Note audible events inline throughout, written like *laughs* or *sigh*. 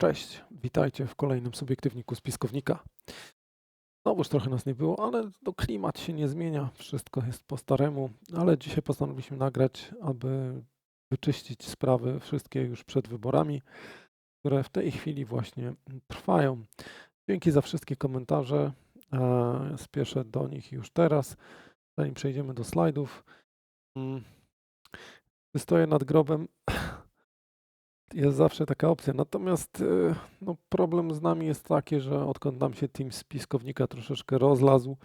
Cześć, witajcie w kolejnym subiektywniku spiskownika. Znowuż trochę nas nie było, ale no, klimat się nie zmienia, wszystko jest po staremu, ale dzisiaj postanowiliśmy nagrać, aby wyczyścić sprawy wszystkie już przed wyborami, które w tej chwili właśnie trwają. Dzięki za wszystkie komentarze. e, Spieszę do nich już teraz, zanim przejdziemy do slajdów. Mm, Stoję nad grobem. Jest zawsze taka opcja. Natomiast e, no, problem z nami jest taki, że odkąd nam się team spiskownika troszeczkę rozlazł,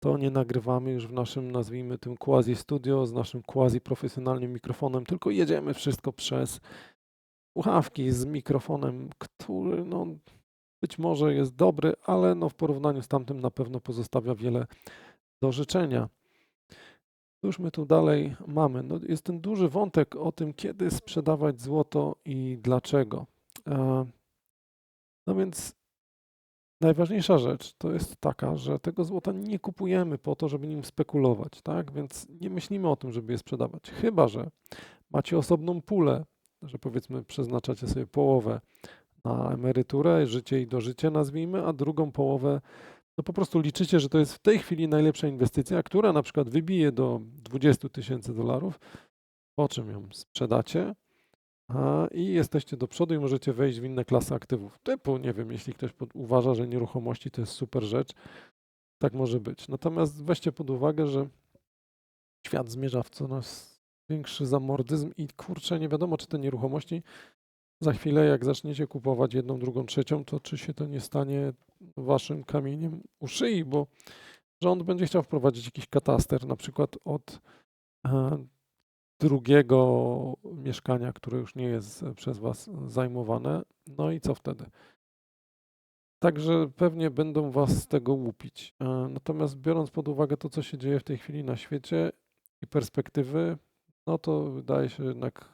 to nie nagrywamy już w naszym, nazwijmy tym quasi studio z naszym quasi profesjonalnym mikrofonem, tylko jedziemy wszystko przez słuchawki z mikrofonem, który no, być może jest dobry, ale no, w porównaniu z tamtym na pewno pozostawia wiele do życzenia. Cóż my tu dalej mamy? No, jest ten duży wątek o tym, kiedy sprzedawać złoto i dlaczego. E, No więc najważniejsza rzecz to jest taka, że tego złota nie kupujemy po to, żeby nim spekulować, tak? Więc nie myślimy o tym, żeby je sprzedawać. Chyba, że macie osobną pulę, że powiedzmy przeznaczacie sobie połowę na emeryturę, życie i dożycie nazwijmy, a drugą połowę no po prostu liczycie, że to jest w tej chwili najlepsza inwestycja, która na przykład wybije do 20 tysięcy dolarów, po czym ją sprzedacie a, i jesteście do przodu i możecie wejść w inne klasy aktywów. Typu, nie wiem, jeśli ktoś pod, uważa, że nieruchomości to jest super rzecz, tak może być. Natomiast weźcie pod uwagę, że świat zmierza w coraz większy zamordyzm i kurczę, nie wiadomo, czy te nieruchomości za chwilę, jak zaczniecie kupować jedną, drugą, trzecią, to czy się to nie stanie waszym kamieniem u szyi, bo rząd będzie chciał wprowadzić jakiś kataster, na przykład od e, drugiego mieszkania, które już nie jest przez was zajmowane. No i co wtedy? Także pewnie będą was z tego łupić. E, Natomiast biorąc pod uwagę to, co się dzieje w tej chwili na świecie i perspektywy, no to wydaje się jednak,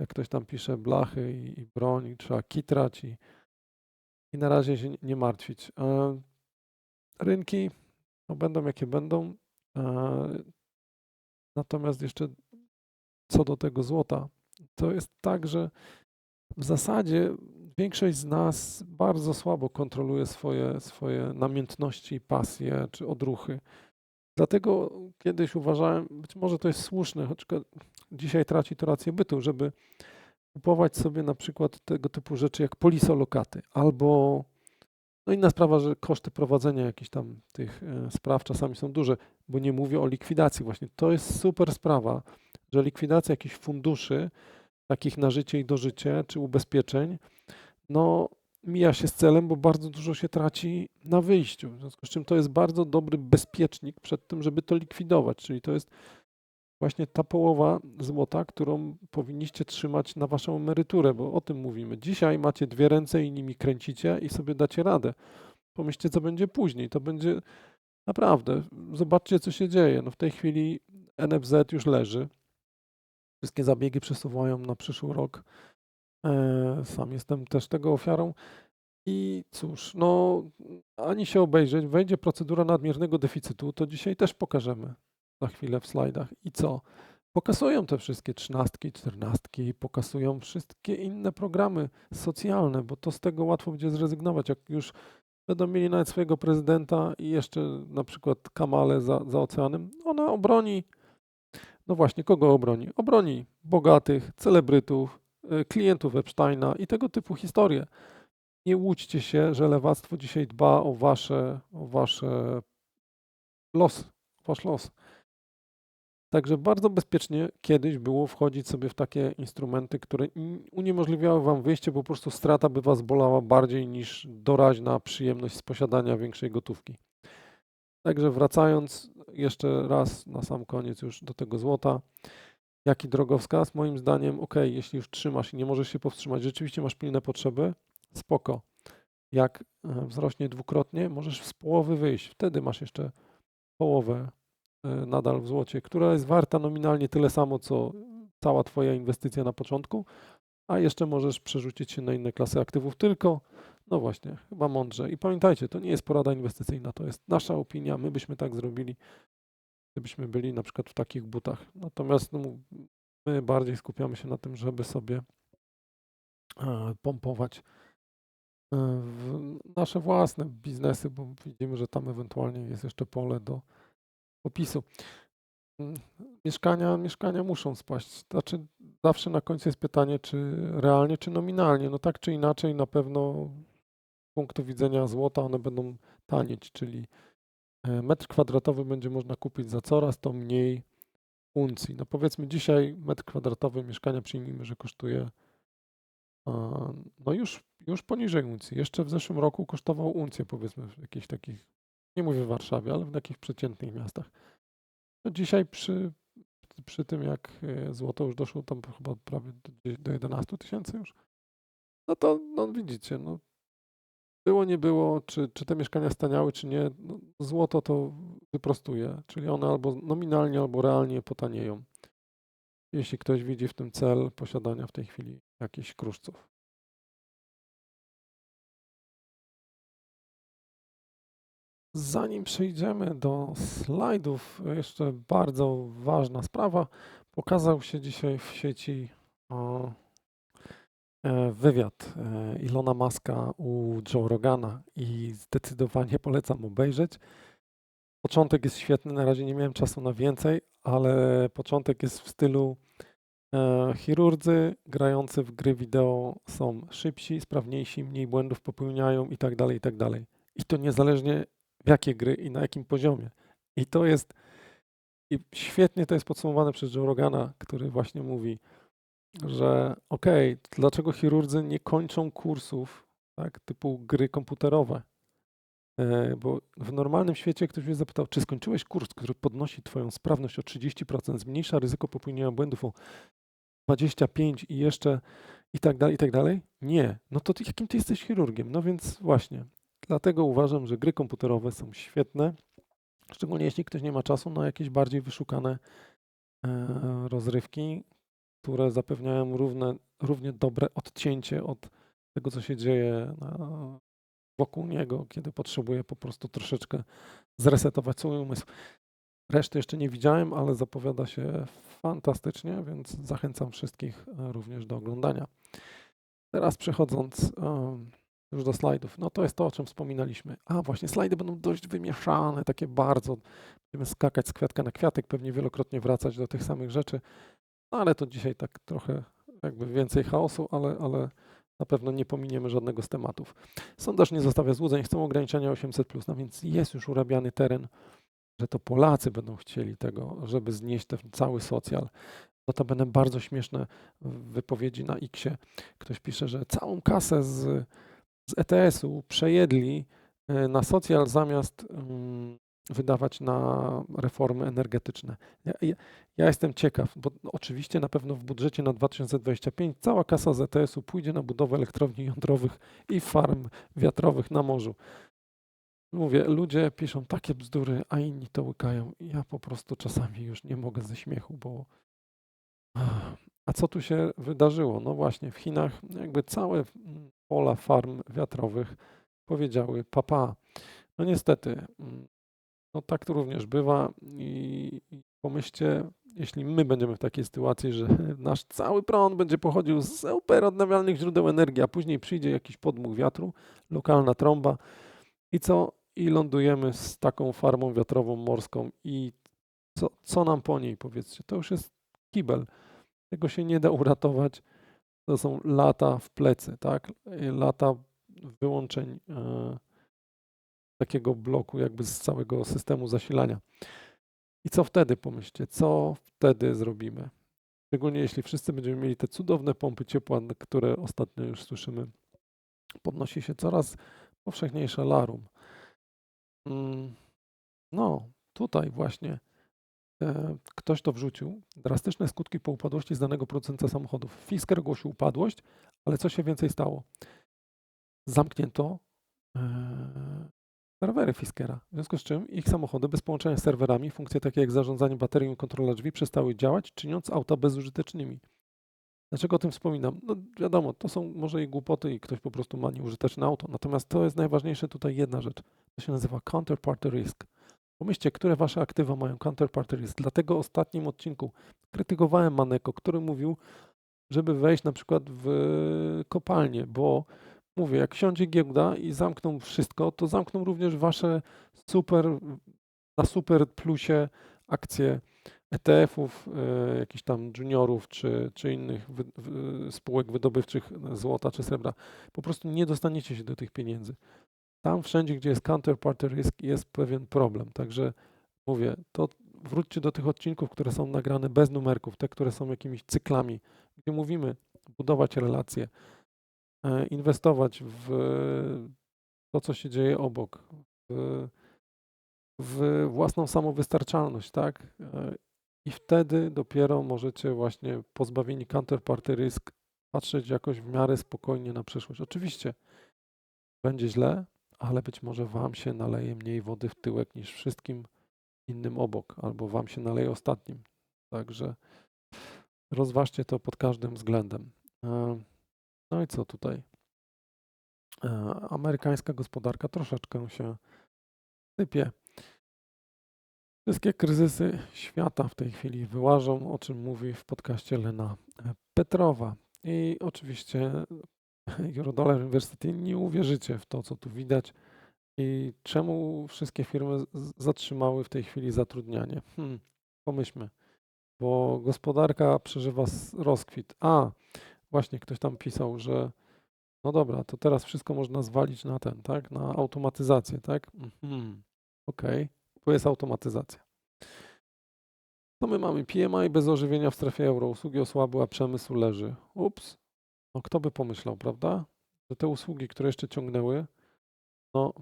jak ktoś tam pisze blachy i, i broń, i trzeba kitrać i, i na razie się nie- martwić. E, Rynki no, będą jakie będą. E, Natomiast jeszcze co do tego złota, to jest tak, że w zasadzie większość z nas bardzo słabo kontroluje swoje, swoje namiętności, pasje czy odruchy. Dlatego kiedyś uważałem, być może to jest słuszne, choć dzisiaj traci to rację bytu, żeby kupować sobie na przykład tego typu rzeczy jak polisolokaty albo no inna sprawa, że koszty prowadzenia jakichś tam tych e, spraw czasami są duże, bo nie mówię o likwidacji właśnie. To jest super sprawa, że likwidacja jakichś funduszy, takich na życie i dożycie, czy ubezpieczeń, no mija się z celem, bo bardzo dużo się traci na wyjściu. W związku z czym to jest bardzo dobry bezpiecznik przed tym, żeby to likwidować. Czyli to jest właśnie ta połowa złota, którą powinniście trzymać na waszą emeryturę, bo o tym mówimy. Dzisiaj macie dwie ręce i nimi kręcicie i sobie dacie radę. Pomyślcie, co będzie później. To będzie naprawdę, zobaczcie, co się dzieje. No w tej chwili NFZ już leży. Wszystkie zabiegi przesuwają na przyszły rok. E, Sam jestem też tego ofiarą. I cóż, no ani się obejrzeć, wejdzie procedura nadmiernego deficytu, to dzisiaj też pokażemy za chwilę w slajdach. I co? Pokasują te wszystkie trzynastki, czternastki, pokasują wszystkie inne programy socjalne, bo to z tego łatwo będzie zrezygnować. Jak już będą mieli nawet swojego prezydenta i jeszcze na przykład Kamale za, za oceanem, ona obroni, no właśnie, kogo obroni? Obroni bogatych, celebrytów, klientów Epsteina i tego typu historie. Nie łudźcie się, że lewactwo dzisiaj dba o wasze, o wasze los, wasz los. Także bardzo bezpiecznie kiedyś było wchodzić sobie w takie instrumenty, które uniemożliwiały wam wyjście, bo po prostu strata by was bolała bardziej niż doraźna przyjemność z posiadania większej gotówki. Także wracając jeszcze raz na sam koniec już do tego złota. Jaki drogowskaz? Moim zdaniem, ok, jeśli już trzymasz i nie możesz się powstrzymać, rzeczywiście masz pilne potrzeby, spoko. Jak e, wzrośnie dwukrotnie, możesz z połowy wyjść. Wtedy masz jeszcze połowę e, nadal w złocie, która jest warta nominalnie tyle samo, co cała Twoja inwestycja na początku, a jeszcze możesz przerzucić się na inne klasy aktywów, tylko, no właśnie, chyba mądrze. I pamiętajcie, to nie jest porada inwestycyjna, to jest nasza opinia, my byśmy tak zrobili, gdybyśmy byli na przykład w takich butach. Natomiast no, my bardziej skupiamy się na tym, żeby sobie e, pompować e, nasze własne biznesy, bo widzimy, że tam ewentualnie jest jeszcze pole do opisu. Mm, Mieszkania, mieszkania muszą spaść. Znaczy, zawsze na końcu jest pytanie, czy realnie, czy nominalnie. No tak czy inaczej, na pewno z punktu widzenia złota one będą tanieć, czyli metr kwadratowy będzie można kupić za coraz to mniej uncji. No powiedzmy dzisiaj metr kwadratowy mieszkania przyjmijmy, że kosztuje no już, już poniżej uncji. Jeszcze w zeszłym roku kosztował uncję powiedzmy w jakichś takich, nie mówię w Warszawie, ale w takich przeciętnych miastach. No dzisiaj przy, przy tym jak e, złoto już doszło tam chyba prawie do 11 tysięcy już, no to no widzicie, no było, nie było, czy, czy te mieszkania staniały, czy nie, no, złoto to wyprostuje, czyli one albo nominalnie, albo realnie potanieją, jeśli ktoś widzi w tym cel posiadania w tej chwili jakichś kruszców. Zanim przejdziemy do slajdów, jeszcze bardzo ważna sprawa. Pokazał się dzisiaj w sieci o, wywiad e, Ilona Maska u Joe Rogana i zdecydowanie *laughs* polecam obejrzeć. Początek jest świetny, na razie nie miałem czasu na więcej, ale początek jest w stylu e, chirurdzy grający w gry wideo są szybsi, sprawniejsi, mniej błędów popełniają i tak dalej, i tak dalej. I to niezależnie w jakie gry i na jakim poziomie. I to jest, i świetnie to jest podsumowane przez Joe Rogana, który właśnie mówi, że okej, okay, dlaczego chirurdzy nie kończą kursów tak, typu gry komputerowe? E, bo w normalnym świecie ktoś mnie zapytał, czy skończyłeś kurs, który podnosi Twoją sprawność o 30%, zmniejsza ryzyko popełnienia błędów o 25 i jeszcze i tak dalej, i tak dalej? Nie. No to jakim Ty jesteś chirurgiem? No więc właśnie, dlatego uważam, że gry komputerowe są świetne, szczególnie jeśli ktoś nie ma czasu na jakieś bardziej wyszukane e, rozrywki, które zapewniają równe, równie dobre odcięcie od tego, co się dzieje na, wokół niego, kiedy potrzebuje po prostu troszeczkę zresetować swój umysł. Reszty jeszcze nie widziałem, ale zapowiada się fantastycznie, więc zachęcam wszystkich e, również do oglądania. Teraz przechodząc już do slajdów, no to jest to, o czym wspominaliśmy. A właśnie, slajdy będą dość wymieszane, takie bardzo. Będziemy skakać z kwiatka na kwiatek, pewnie wielokrotnie wracać do tych samych rzeczy, no ale to dzisiaj tak trochę jakby więcej chaosu, ale, ale na pewno nie pominiemy żadnego z tematów. Sondaż nie zostawia złudzeń, chcą ograniczenia 800+, no więc jest już urabiany teren, że to Polacy będą chcieli tego, żeby znieść ten cały socjal. Notabene bardzo śmieszne wypowiedzi na X-ie. Ktoś pisze, że całą kasę z, z ETS-u przejedli e, na socjal zamiast um, wydawać na reformy energetyczne. Ja, ja, ja, jestem ciekaw, bo oczywiście na pewno w budżecie na 2025 cała kasa z ETS-u pójdzie na budowę elektrowni jądrowych i farm wiatrowych na morzu. Mówię, ludzie piszą takie bzdury, a inni to łykają. Ja po prostu czasami już nie mogę ze śmiechu, bo. A co tu się wydarzyło? No właśnie, w Chinach jakby całe pola farm wiatrowych powiedziały papa. No niestety, mm, no tak to również bywa i pomyślcie, jeśli my będziemy w takiej sytuacji, że *laughs* nasz cały prąd będzie pochodził z super odnawialnych źródeł energii, a później przyjdzie jakiś podmuch wiatru, lokalna trąba i co? I lądujemy z taką farmą wiatrową morską i co, co nam po niej powiedzcie? To już jest kibel. Tego się nie da uratować. To są lata w plecy, tak? Lata wyłączeń. Yy, takiego bloku jakby z całego systemu zasilania. I co wtedy, pomyślcie, co wtedy zrobimy? Szczególnie jeśli wszyscy będziemy mieli te cudowne pompy ciepła, które ostatnio już słyszymy, podnosi się coraz powszechniejsze larum. Mm, no, tutaj właśnie e, ktoś to wrzucił. Drastyczne skutki po upadłości z danego producenta samochodów. Fisker ogłosił upadłość, ale co się więcej stało? Zamknięto serwery Fiskera, w związku z czym ich samochody bez połączenia z serwerami, funkcje takie jak zarządzanie baterią i kontrola drzwi przestały działać, czyniąc auta bezużytecznymi. Dlaczego o tym wspominam? No wiadomo, to są może i głupoty i ktoś po prostu ma nieużyteczne auto. Natomiast to jest najważniejsze tutaj jedna rzecz. To się nazywa counterparty risk. Pomyślcie, które wasze aktywa mają counterparty risk. Dlatego w ostatnim odcinku krytykowałem Maneko, który mówił, żeby wejść na przykład w kopalnię, bo mówię, jak siądzie giełda i zamkną wszystko, to zamkną również wasze super, na super plusie akcje ETF-ów, e, jakichś tam juniorów czy, czy innych wy, spółek wydobywczych złota czy srebra. Po prostu nie dostaniecie się do tych pieniędzy. Tam wszędzie, gdzie jest counterparty risk, jest pewien problem. Także mówię, to wróćcie do tych odcinków, które są nagrane bez numerków, te, które są jakimiś cyklami, gdzie mówimy budować relacje, e, inwestować w to, co się dzieje obok, w, w własną samowystarczalność, tak? E, I wtedy dopiero możecie właśnie pozbawieni counterparty risk patrzeć jakoś w miarę spokojnie na przyszłość. Oczywiście będzie źle, ale być może Wam się naleje mniej wody w tyłek niż wszystkim innym obok, albo Wam się naleje ostatnim. Także rozważcie to pod każdym względem. E, no i co tutaj? E, amerykańska gospodarka troszeczkę się sypie. Wszystkie kryzysy świata w tej chwili wyłażą, o czym mówi w podcaście Lena Petrowa. I oczywiście *laughs* Eurodollar University nie uwierzycie w to, co tu widać. I czemu wszystkie firmy zatrzymały w tej chwili zatrudnianie? Hmm, pomyślmy, bo gospodarka przeżywa rozkwit. A, właśnie ktoś tam pisał, że no dobra, to teraz wszystko można zwalić na ten, tak? Na automatyzację, tak? Mhm. Okej, okay. jest automatyzacja. To my mamy PMI bez ożywienia w strefie euro, usługi osłabły, a przemysł leży. Ups, no kto by pomyślał, prawda? Że te usługi, które jeszcze ciągnęły, no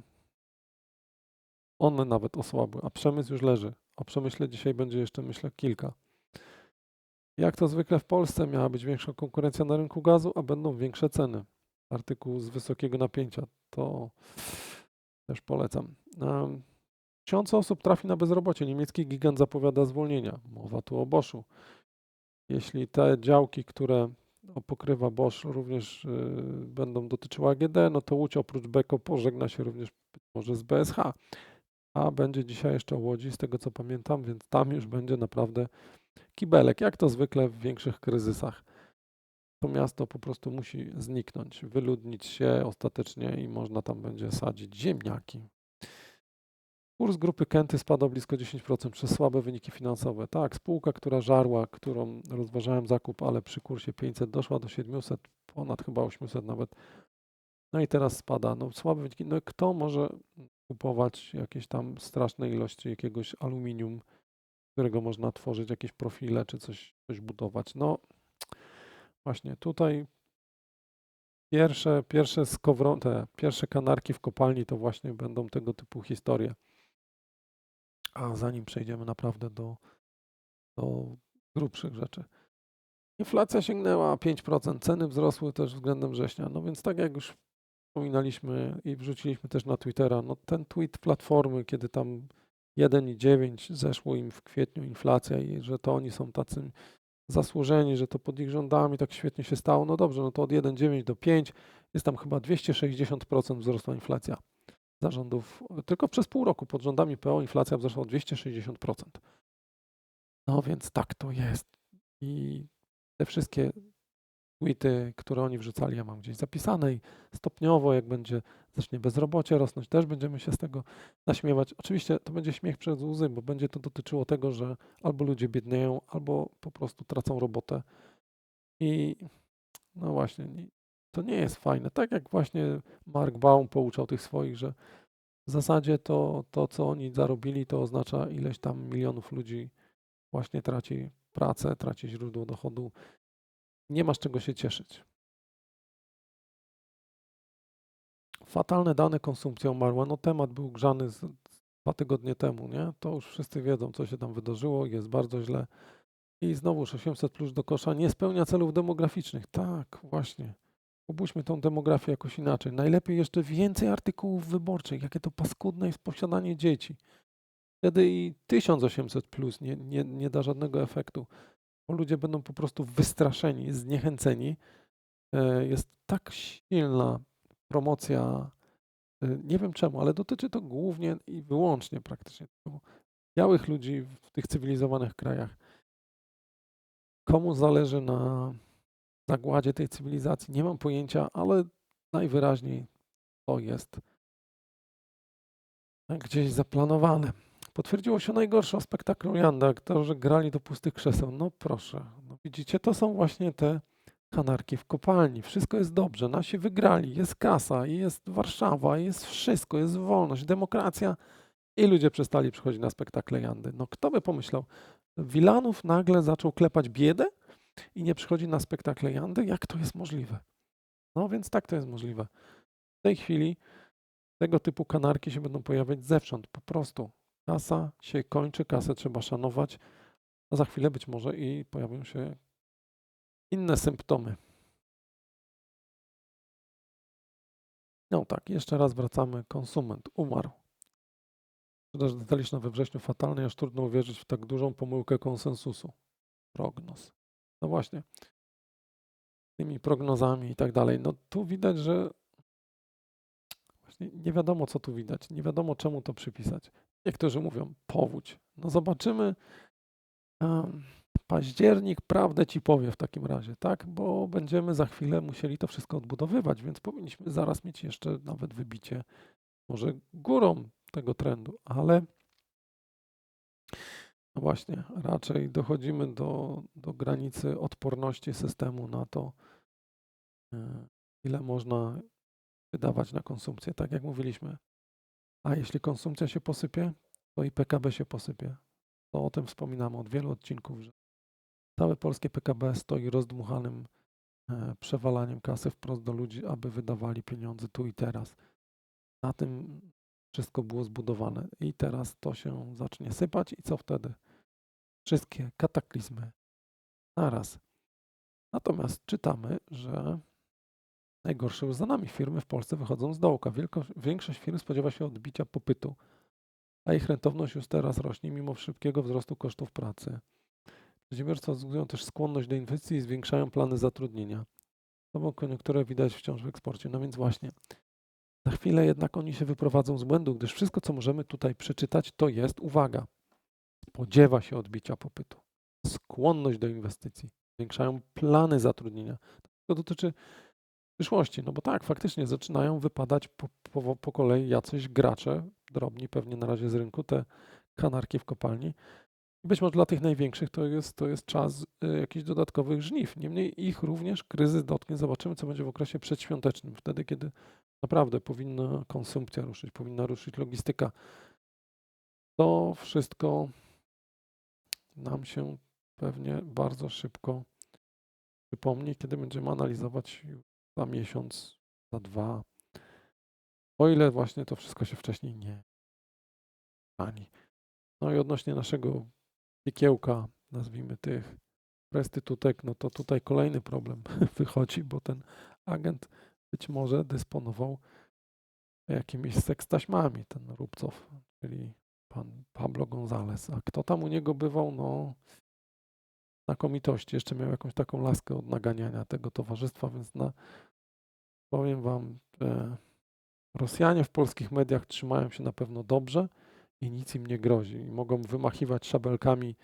one nawet osłabły, a przemysł już leży. O przemyśle dzisiaj będzie jeszcze, myślę, kilka. Jak to zwykle w Polsce miała być większa konkurencja na rynku gazu, a będą większe ceny. Artykuł z wysokiego napięcia. To też polecam. Tysiące osób trafi na bezrobocie. Niemiecki gigant zapowiada zwolnienia. Mowa tu o Boschu. Jeśli te działki, które pokrywa Bosch, również y, będą dotyczyły AGD, no to Łódź oprócz Beko pożegna się również może z BSH. A będzie dzisiaj jeszcze o Łodzi, z tego co pamiętam, więc tam już będzie naprawdę kibelek, jak to zwykle w większych kryzysach. To miasto po prostu musi zniknąć, wyludnić się ostatecznie i można tam będzie sadzić ziemniaki. Kurs grupy Kenty spadł blisko 10% przez słabe wyniki finansowe. Tak, spółka, która żarła, którą rozważałem zakup, ale przy kursie 500 doszła do 700, ponad chyba 800 nawet. No i teraz spada. No słabe wyniki. No kto może kupować jakieś tam straszne ilości jakiegoś aluminium, którego można tworzyć jakieś profile czy coś, coś budować? No właśnie tutaj pierwsze, pierwsze skowron, te pierwsze kanarki w kopalni to właśnie będą tego typu historie. A zanim przejdziemy naprawdę do, do grubszych rzeczy. Inflacja sięgnęła 5%, ceny wzrosły też względem września. No więc tak jak już wspominaliśmy i wrzuciliśmy też na Twittera, no ten tweet Platformy, kiedy tam 1,9 zeszło im w kwietniu inflacja i że to oni są tacy zasłużeni, że to pod ich rządami tak świetnie się stało. No dobrze, no to od 1,9 do 5 jest tam chyba 260% wzrosła inflacja zarządów. Tylko przez pół roku pod rządami PO inflacja wzrosła o 260%. No więc tak to jest. I te wszystkie tweety, które oni wrzucali, ja mam gdzieś zapisane i stopniowo, jak będzie zacznie bezrobocie rosnąć, też będziemy się z tego naśmiewać. Oczywiście to będzie śmiech przez łzy, bo będzie to dotyczyło tego, że albo ludzie biednieją, albo po prostu tracą robotę. I no właśnie, to nie jest fajne. Tak jak właśnie Mark Baum pouczał tych swoich, że w zasadzie to, to co oni zarobili, to oznacza ileś tam milionów ludzi właśnie traci pracę, traci źródło dochodu. Nie masz czego się cieszyć. Fatalne dane konsumpcji umarła. No temat był grzany z, dwa tygodnie temu, nie? To już wszyscy wiedzą, co się tam wydarzyło. Jest bardzo źle. I znowuż 800 plus do kosza nie spełnia celów demograficznych. Tak, właśnie. Obudźmy tą demografię jakoś inaczej. Najlepiej jeszcze więcej artykułów wyborczych. Jakie to paskudne jest posiadanie dzieci. Wtedy i 1800 plus nie, nie, nie da żadnego efektu. Bo ludzie będą po prostu wystraszeni, zniechęceni. E, jest tak silna promocja, e, nie wiem czemu, ale dotyczy to głównie i wyłącznie praktycznie białych ludzi w tych cywilizowanych krajach. Komu zależy na zagładzie tej cywilizacji. Nie mam pojęcia, ale najwyraźniej to jest gdzieś zaplanowane. Potwierdziło się najgorsze o spektaklu Janda, aktorzy grali do pustych krzeseł. No proszę, no widzicie, to są właśnie te kanarki w kopalni. Wszystko jest dobrze, nasi wygrali, jest kasa, jest Warszawa, jest wszystko, jest wolność, demokracja i ludzie przestali przychodzić na spektakle Jandy. No kto by pomyślał, Wilanów nagle zaczął klepać biedę i nie przychodzi na spektakle Jandy? Jak to jest możliwe? No więc tak to jest możliwe. W tej chwili tego typu kanarki się będą pojawiać zewsząd, po prostu. Kasa się kończy, kasę trzeba szanować, a za chwilę być może i pojawią się inne symptomy. No tak, jeszcze raz wracamy. Konsument umarł. Sprzedaż detaliczna we wrześniu fatalnej, aż trudno uwierzyć w tak dużą pomyłkę konsensusu. Prognoz. No właśnie. Tymi prognozami i tak dalej. No tu widać, że właśnie nie wiadomo, co tu widać. Nie wiadomo, czemu to przypisać. Niektórzy mówią powódź. No zobaczymy. Październik prawdę ci powie w takim razie, tak? Bo będziemy za chwilę musieli to wszystko odbudowywać, więc powinniśmy zaraz mieć jeszcze nawet wybicie może górą tego trendu, ale no właśnie, raczej dochodzimy do, do granicy odporności systemu na to, e, ile można wydawać na konsumpcję, tak jak mówiliśmy. A jeśli konsumpcja się posypie, to i PKB się posypie. To o tym wspominamy od wielu odcinków, że całe polskie PKB stoi rozdmuchanym e, przewalaniem kasy wprost do ludzi, aby wydawali pieniądze tu i teraz. Na tym wszystko było zbudowane i teraz to się zacznie sypać i co wtedy? Wszystkie kataklizmy naraz. Natomiast czytamy, że najgorsze już za nami. Firmy w Polsce wychodzą z dołka. Wielko, większość firm spodziewa się odbicia popytu, a ich rentowność już teraz rośnie mimo szybkiego wzrostu kosztów pracy. Przedsiębiorstwa zyskują też skłonność do inwestycji i zwiększają plany zatrudnienia. Nową koniunkturę widać wciąż w eksporcie. No więc właśnie, za chwilę jednak oni się wyprowadzą z błędu, gdyż wszystko, co możemy tutaj przeczytać, to jest, uwaga, spodziewa się odbicia popytu, skłonność do inwestycji, zwiększają plany zatrudnienia. To dotyczy przyszłości, no bo tak, faktycznie zaczynają wypadać po, po, po kolei jacyś gracze, drobni pewnie na razie z rynku, te kanarki w kopalni. Być może dla tych największych to jest, to jest czas y, jakichś dodatkowych żniw. Niemniej ich również kryzys dotknie. Zobaczymy, co będzie w okresie przedświątecznym, wtedy, kiedy Naprawdę powinna konsumpcja ruszyć, powinna ruszyć logistyka. To wszystko nam się pewnie bardzo szybko przypomni, kiedy będziemy analizować za miesiąc, za dwa. O ile właśnie to wszystko się wcześniej nie ani. No i odnośnie naszego piekiełka, nazwijmy tych restytutek, no to tutaj kolejny problem *laughs* wychodzi, bo ten agent być może dysponował jakimiś sekstaśmami, ten Rubcow, czyli pan Pablo González. A kto tam u niego bywał? No, znakomitości. Jeszcze miał jakąś taką laskę od naganiania tego towarzystwa, więc na, powiem wam, e, Rosjanie w polskich mediach trzymają się na pewno dobrze i nic im nie grozi. I mogą wymachiwać szabelkami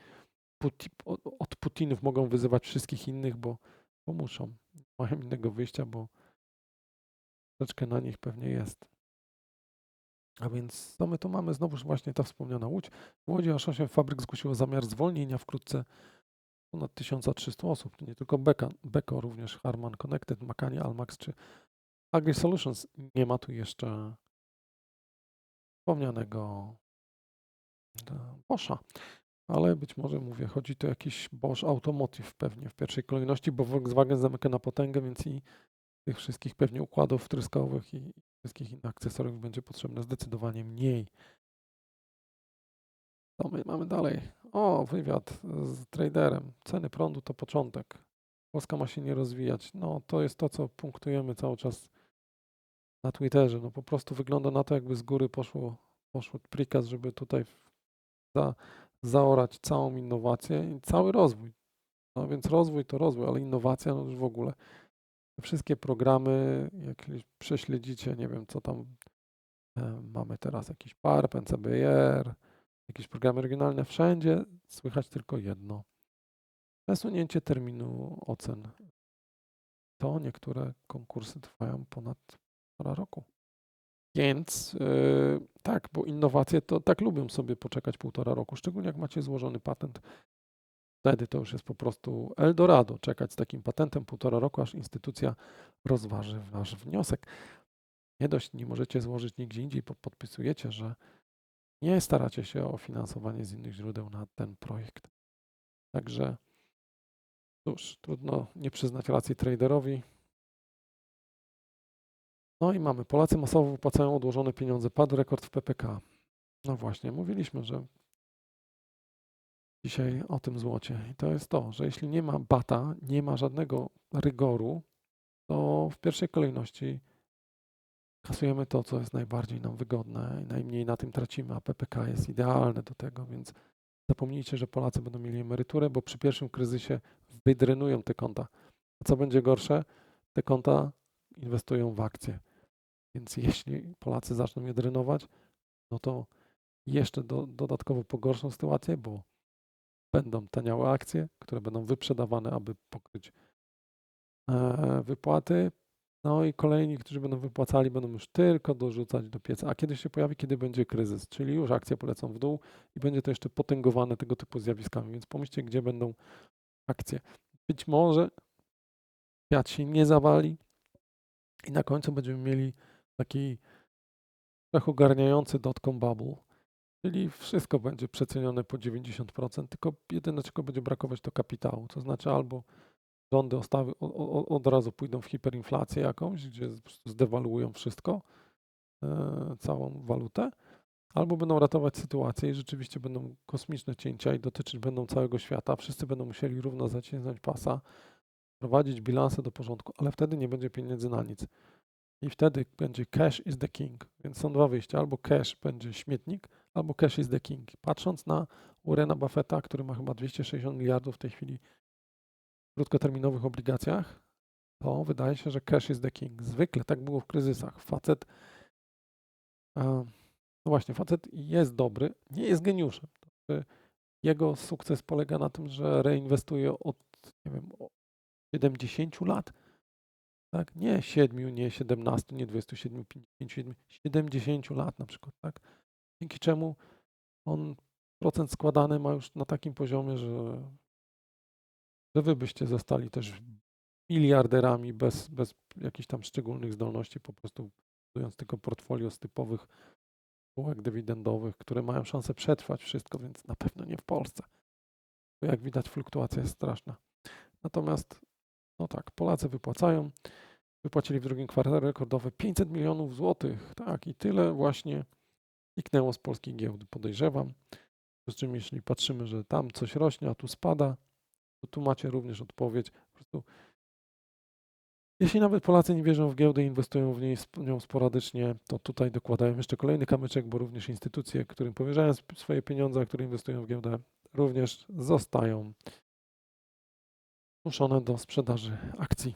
Puti, od Putinów, mogą wyzywać wszystkich innych, bo, bo muszą. Nie mają innego wyjścia, bo troszeczkę na nich pewnie jest. A więc co my tu mamy? Znowuż właśnie ta wspomniana Łódź. W Łodzi aż 8 fabryk zgłosiło zamiar zwolnienia wkrótce ponad 1300 osób. Nie tylko Beka, Beko, również Harman Connected, Makanie, Almax czy Agri Solutions. Nie ma tu jeszcze wspomnianego e, Boscha. Ale być może, mówię, chodzi tu jakiś Bosch Automotive pewnie w pierwszej kolejności, bo Volkswagen zamyka na potęgę, więc i tych wszystkich pewnie układów wtryskowych i wszystkich innych akcesoriów będzie potrzebne zdecydowanie mniej. Co my mamy dalej? O, wywiad z traderem. Ceny prądu to początek. Polska ma się nie rozwijać. No, to jest to, co punktujemy cały czas na Twitterze. No, po prostu wygląda na to, jakby z góry poszło, poszło prikaz, żeby tutaj za, zaorać całą innowację i cały rozwój. No więc rozwój to rozwój, ale innowacja no już w ogóle wszystkie programy, jak prześledzicie, nie wiem co tam e, mamy teraz, jakiś PARP, NCBR, jakieś programy regionalne, wszędzie słychać tylko jedno. Przesunięcie terminu ocen to niektóre konkursy trwają ponad półtora roku. Więc yy, tak, bo innowacje to tak lubią sobie poczekać półtora roku, szczególnie jak macie złożony patent. Wtedy to już jest po prostu Eldorado, czekać z takim patentem półtora roku, aż instytucja rozważy wasz wniosek. Nie dość, nie możecie złożyć nigdzie indziej, podpisujecie, że nie staracie się o finansowanie z innych źródeł na ten projekt. Także cóż, trudno nie przyznać racji traderowi. No i mamy. Polacy masowo wypłacają odłożone pieniądze. Padł rekord w PPK. No właśnie, mówiliśmy, że dzisiaj o tym złocie. I to jest to, że jeśli nie ma bata, nie ma żadnego rygoru, to w pierwszej kolejności kasujemy to, co jest najbardziej nam wygodne i najmniej na tym tracimy, a PPK jest idealne do tego, więc zapomnijcie, że Polacy będą mieli emeryturę, bo przy pierwszym kryzysie wydrenują te konta. A co będzie gorsze? Te konta inwestują w akcje. Więc jeśli Polacy zaczną je drenować, no to jeszcze do, dodatkowo pogorszą sytuację, bo będą taniałe akcje, które będą wyprzedawane, aby pokryć e, wypłaty. No i kolejni, którzy będą wypłacali, będą już tylko dorzucać do pieca. A kiedy się pojawi? Kiedy będzie kryzys, czyli już akcje polecą w dół i będzie to jeszcze potęgowane tego typu zjawiskami. Więc pomyślcie, gdzie będą akcje. Być może świat się nie zawali i na końcu będziemy mieli taki wszechogarniający dotcom bubble, czyli wszystko będzie przecenione po 90%, tylko jedyne czego będzie brakować to kapitału, to znaczy albo rządy ostawy, o, od razu pójdą w hiperinflację jakąś, gdzie zdewaluują wszystko, e, całą walutę, albo będą ratować sytuację i rzeczywiście będą kosmiczne cięcia i dotyczyć będą całego świata. Wszyscy będą musieli równo zaciągnąć pasa, prowadzić bilanse do porządku, ale wtedy nie będzie pieniędzy na nic. I wtedy będzie cash is the king. Więc są dwa wyjścia. Albo cash będzie śmietnik, albo cash is the king. Patrząc na Warrena Buffetta, który ma chyba 260 miliardów w tej chwili w krótkoterminowych obligacjach, to wydaje się, że cash is the king. Zwykle tak było w kryzysach. Facet, no właśnie, facet jest dobry, nie jest geniuszem. Znaczy, jego sukces polega na tym, że reinwestuje od, nie wiem, 70 lat tak? Nie 7, nie 17, nie 27, 57, 70 lat na przykład, tak? Dzięki czemu on procent składany ma już na takim poziomie, że, że wy byście zostali też miliarderami bez, bez jakichś tam szczególnych zdolności, po prostu budując tylko portfolio z typowych spółek dywidendowych, które mają szansę przetrwać wszystko, więc na pewno nie w Polsce. Bo jak widać, fluktuacja jest straszna. Natomiast, no tak, Polacy wypłacają. Wypłacili w drugim kwartale rekordowe 500 milionów złotych. Tak, i tyle właśnie iknęło z polskiej giełdy, podejrzewam. Z czym jeśli patrzymy, że tam coś rośnie, a tu spada, to tu macie również odpowiedź. Po prostu jeśli nawet Polacy nie wierzą w giełdę i inwestują w niej, nią sporadycznie, to tutaj dokładają jeszcze kolejny kamyczek, bo również instytucje, którym powierzają swoje pieniądze, a które inwestują w giełdę, również zostają zmuszone do sprzedaży akcji.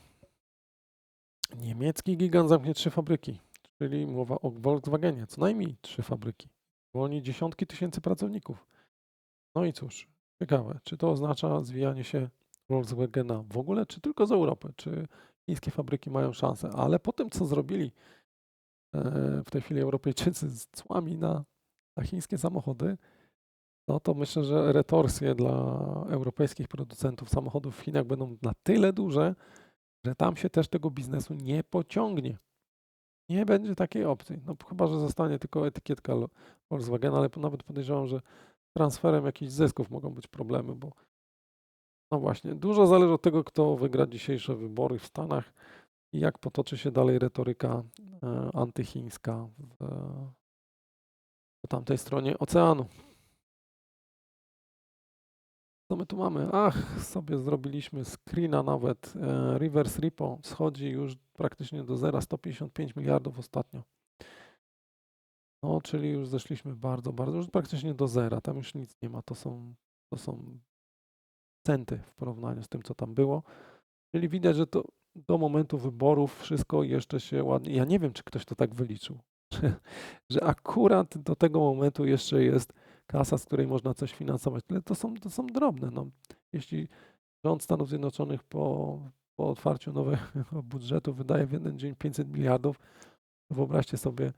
Niemiecki gigant zamknie trzy fabryki, czyli mowa o Volkswagenie, co najmniej trzy fabryki. Zwolni dziesiątki tysięcy pracowników. No i cóż, ciekawe, czy to oznacza zwijanie się Volkswagena w ogóle, czy tylko z Europy? Czy chińskie fabryki mają szansę? Ale po tym, co zrobili e, w tej chwili Europejczycy z cłami na, na chińskie samochody, no to myślę, że retorsje dla europejskich producentów samochodów w Chinach będą na tyle duże, że tam się też tego biznesu nie pociągnie. Nie będzie takiej opcji. No chyba, że zostanie tylko etykietka Volkswagen, ale nawet podejrzewam, że transferem jakichś zysków mogą być problemy, bo no właśnie, dużo zależy od tego, kto wygra dzisiejsze wybory w Stanach i jak potoczy się dalej retoryka e, antychińska w, po tamtej stronie oceanu. Co my tu mamy? Ach, sobie zrobiliśmy screena nawet. E, reverse repo schodzi już praktycznie do zera, 155 miliardów ostatnio. No, czyli już zeszliśmy bardzo, bardzo, już praktycznie do zera. Tam już nic nie ma. To są, to są centy w porównaniu z tym, co tam było. Czyli widać, że to do momentu wyborów wszystko jeszcze się ładnie. Ja nie wiem, czy ktoś to tak wyliczył, *laughs* że akurat do tego momentu jeszcze jest kasa, z której można coś finansować. Ale to są, to są drobne. No. Jeśli rząd Stanów Zjednoczonych po po otwarciu nowego *laughs* budżetu wydaje w jeden dzień 500 miliardów, to wyobraźcie sobie,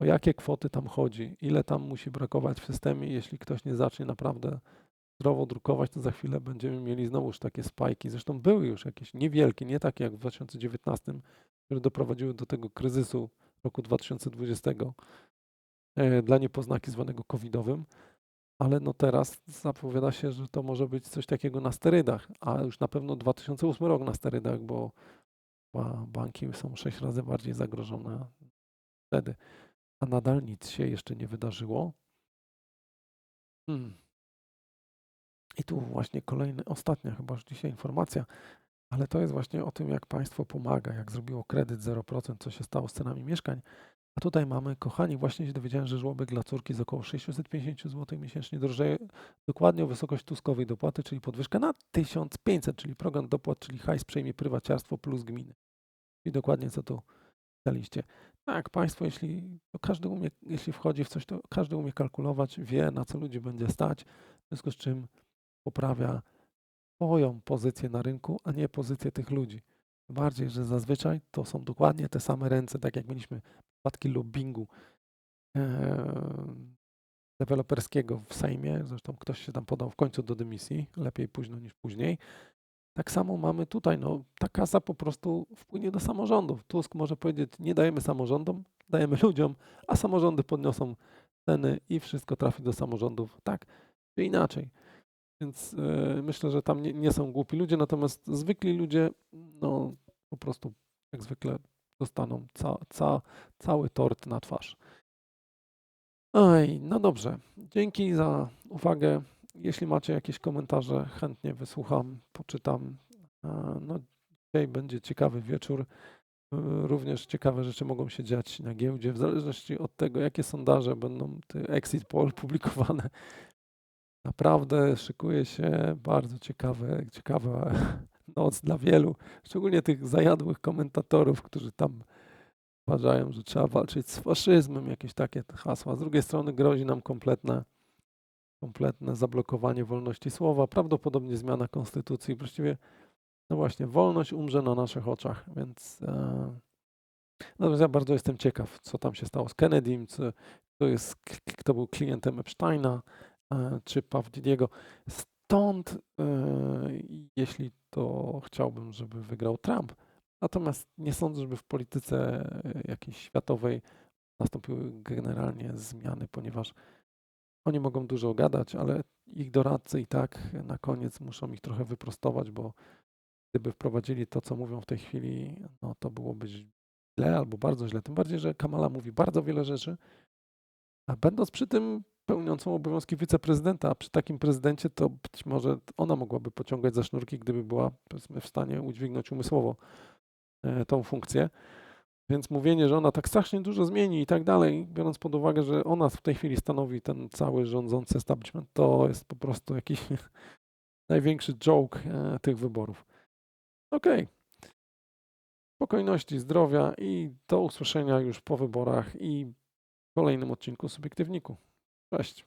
o jakie kwoty tam chodzi, ile tam musi brakować w systemie. Jeśli ktoś nie zacznie naprawdę zdrowo drukować, to za chwilę będziemy mieli znowuż takie spajki. Zresztą były już jakieś niewielkie, nie takie jak w 2019, które doprowadziły do tego kryzysu roku 2020 e, dla niepoznaki zwanego covidowym. Ale no teraz zapowiada się, że to może być coś takiego na sterydach, a już na pewno 2008 rok na sterydach, bo ba- banki są sześć razy bardziej zagrożone wtedy. A nadal nic się jeszcze nie wydarzyło. Hmm. I tu właśnie kolejny, ostatnia chyba już dzisiaj informacja, ale to jest właśnie o tym, jak państwo pomaga, jak zrobiło kredyt 0%, co się stało z cenami mieszkań. A tutaj mamy, kochani, właśnie się dowiedziałem, że żłobek dla córki z około 650 zł miesięcznie drożeje dokładnie o wysokość tuskowej dopłaty, czyli podwyżka na 1500, czyli program dopłat, czyli hajs przejmie prywaciarstwo plus gminy. I dokładnie co tu daliście. Tak, państwo, jeśli każdy umie, jeśli wchodzi w coś, to każdy umie kalkulować, wie na co ludzi będzie stać, w związku z czym poprawia swoją pozycję na rynku, a nie pozycję tych ludzi. Bardziej, że zazwyczaj to są dokładnie te same ręce, tak jak mieliśmy przypadki lobbingu em, deweloperskiego w Sejmie, zresztą ktoś się tam podał w końcu do dymisji, lepiej późno niż później. Tak samo mamy tutaj, no ta kasa po prostu wpłynie do samorządów. Tusk może powiedzieć, nie dajemy samorządom, dajemy *laughs* ludziom, a samorządy podniosą ceny i wszystko trafi do samorządów, tak czy inaczej. Więc e, myślę, że tam nie, nie są głupi ludzie, natomiast zwykli ludzie, no po prostu jak zwykle dostaną ca, ca, cały tort na twarz. Oj, no dobrze. Dzięki za uwagę. Jeśli macie jakieś komentarze, chętnie wysłucham, poczytam. No, dzisiaj będzie ciekawy wieczór. E, Również ciekawe rzeczy mogą się dziać na giełdzie, w zależności od tego, jakie sondaże będą, te exit poll *laughs* publikowane. Naprawdę szykuje się bardzo ciekawe, ciekawa noc dla wielu, szczególnie tych zajadłych komentatorów, którzy tam uważają, że trzeba walczyć z faszyzmem, jakieś takie hasła. Z drugiej strony grozi nam kompletne, kompletne zablokowanie wolności słowa, prawdopodobnie zmiana konstytucji. Właściwie, no właśnie, wolność umrze na naszych oczach, więc e, natomiast ja bardzo jestem ciekaw, co tam się stało z Kennedym, co, kto, jest, kto był klientem Epsteina, e, czy Pawdiego. Stąd, e, jeśli to chciałbym, żeby wygrał Trump. Natomiast nie sądzę, żeby w polityce e, jakiejś światowej nastąpiły generalnie zmiany, ponieważ oni mogą dużo gadać, ale ich doradcy i tak na koniec muszą ich trochę wyprostować, bo gdyby wprowadzili to, co mówią w tej chwili, no to byłoby źle albo bardzo źle. Tym bardziej, że Kamala mówi bardzo wiele rzeczy, a będąc przy tym pełniącą obowiązki wiceprezydenta, a przy takim prezydencie to być może ona mogłaby pociągać za sznurki, gdyby była w stanie udźwignąć umysłowo e, tą funkcję. Więc mówienie, że ona tak strasznie dużo zmieni i tak dalej, biorąc pod uwagę, że ona w tej chwili stanowi ten cały rządzący establishment, to jest po prostu jakiś *laughs* największy joke e, tych wyborów. Okej. Spokojności, zdrowia i do usłyszenia już po wyborach i kolejnym odcinku Subiektywniku. Cześć.